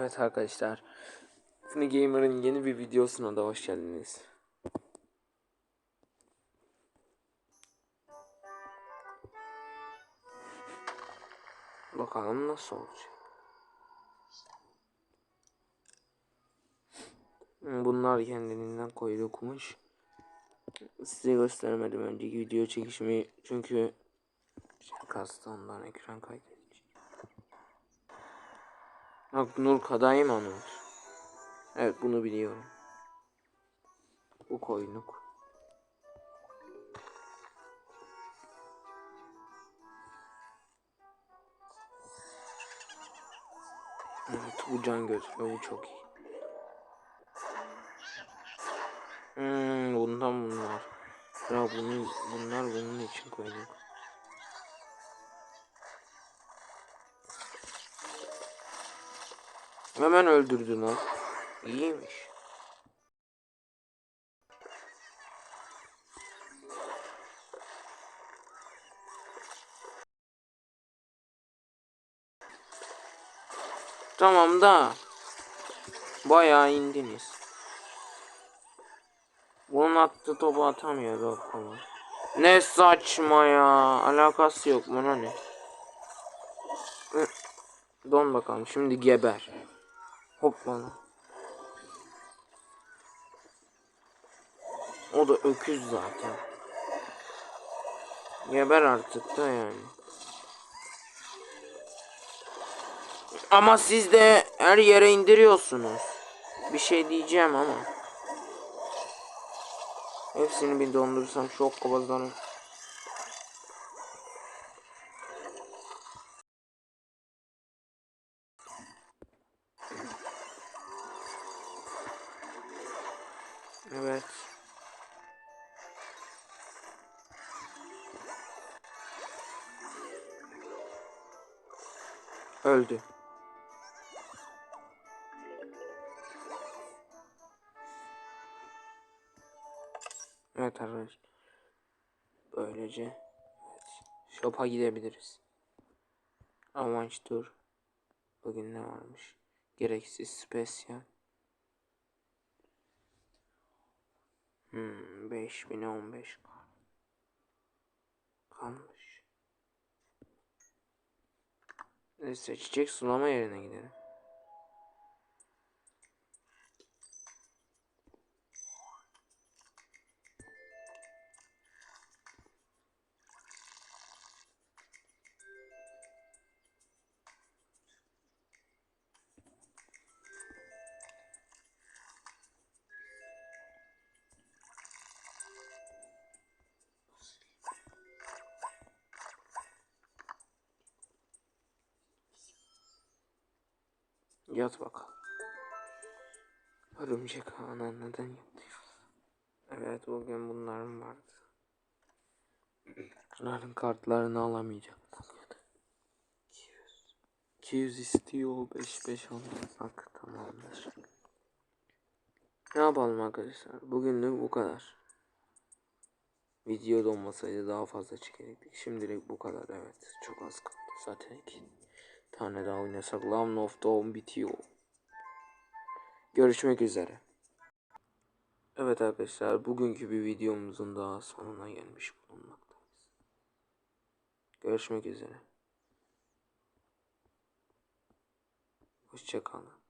Evet arkadaşlar. Funny Gamer'ın yeni bir videosuna da hoş geldiniz. Bakalım nasıl olacak. Bunlar kendiliğinden koydukmuş. Size göstermedim önceki video çekişimi çünkü kastı ondan ekran kaydedici. Bak Nur Kadayım Anur. Evet bunu biliyorum. Bu koynuk. Evet bu can gözüküyor bu çok iyi. Hmm, bundan bunlar. Ya bunu bunlar bunun için koyduk. Hemen öldürdün ha. İyiymiş. Tamam da bayağı indiniz. Bunun attığı topu atamıyor bak ama. Ne saçma ya. Alakası yok buna ne? Hı. Don bakalım şimdi geber. Hoppala. O da öküz zaten. Geber artık da yani. Ama siz de her yere indiriyorsunuz. Bir şey diyeceğim ama. Hepsini bir dondursam şok kabazlarım. Evet. Öldü. Evet arkadaşlar. Böylece evet. Shop'a gidebiliriz. Avalanche tur. Bugün ne varmış? Gereksiz spesyal. Hmm, 5015 kalmış. Neyse çiçek sulama yerine gidelim. Yat bakalım. Örümcek ağına neden yatıyor? Evet bugün bunların vardı. Bunların kartlarını alamayacağım. 200. 200 istiyor 5 5 alırsak tamamdır. Ne yapalım arkadaşlar? Bugünlük bu kadar. Video olmasaydı daha fazla çekerdik. Şimdilik bu kadar evet. Çok az kaldı. Zaten tane daha oynasak Lamn of Dawn bitiyor. Görüşmek üzere. Evet arkadaşlar bugünkü bir videomuzun daha sonuna gelmiş bulunmaktayız. Görüşmek üzere. Hoşçakalın.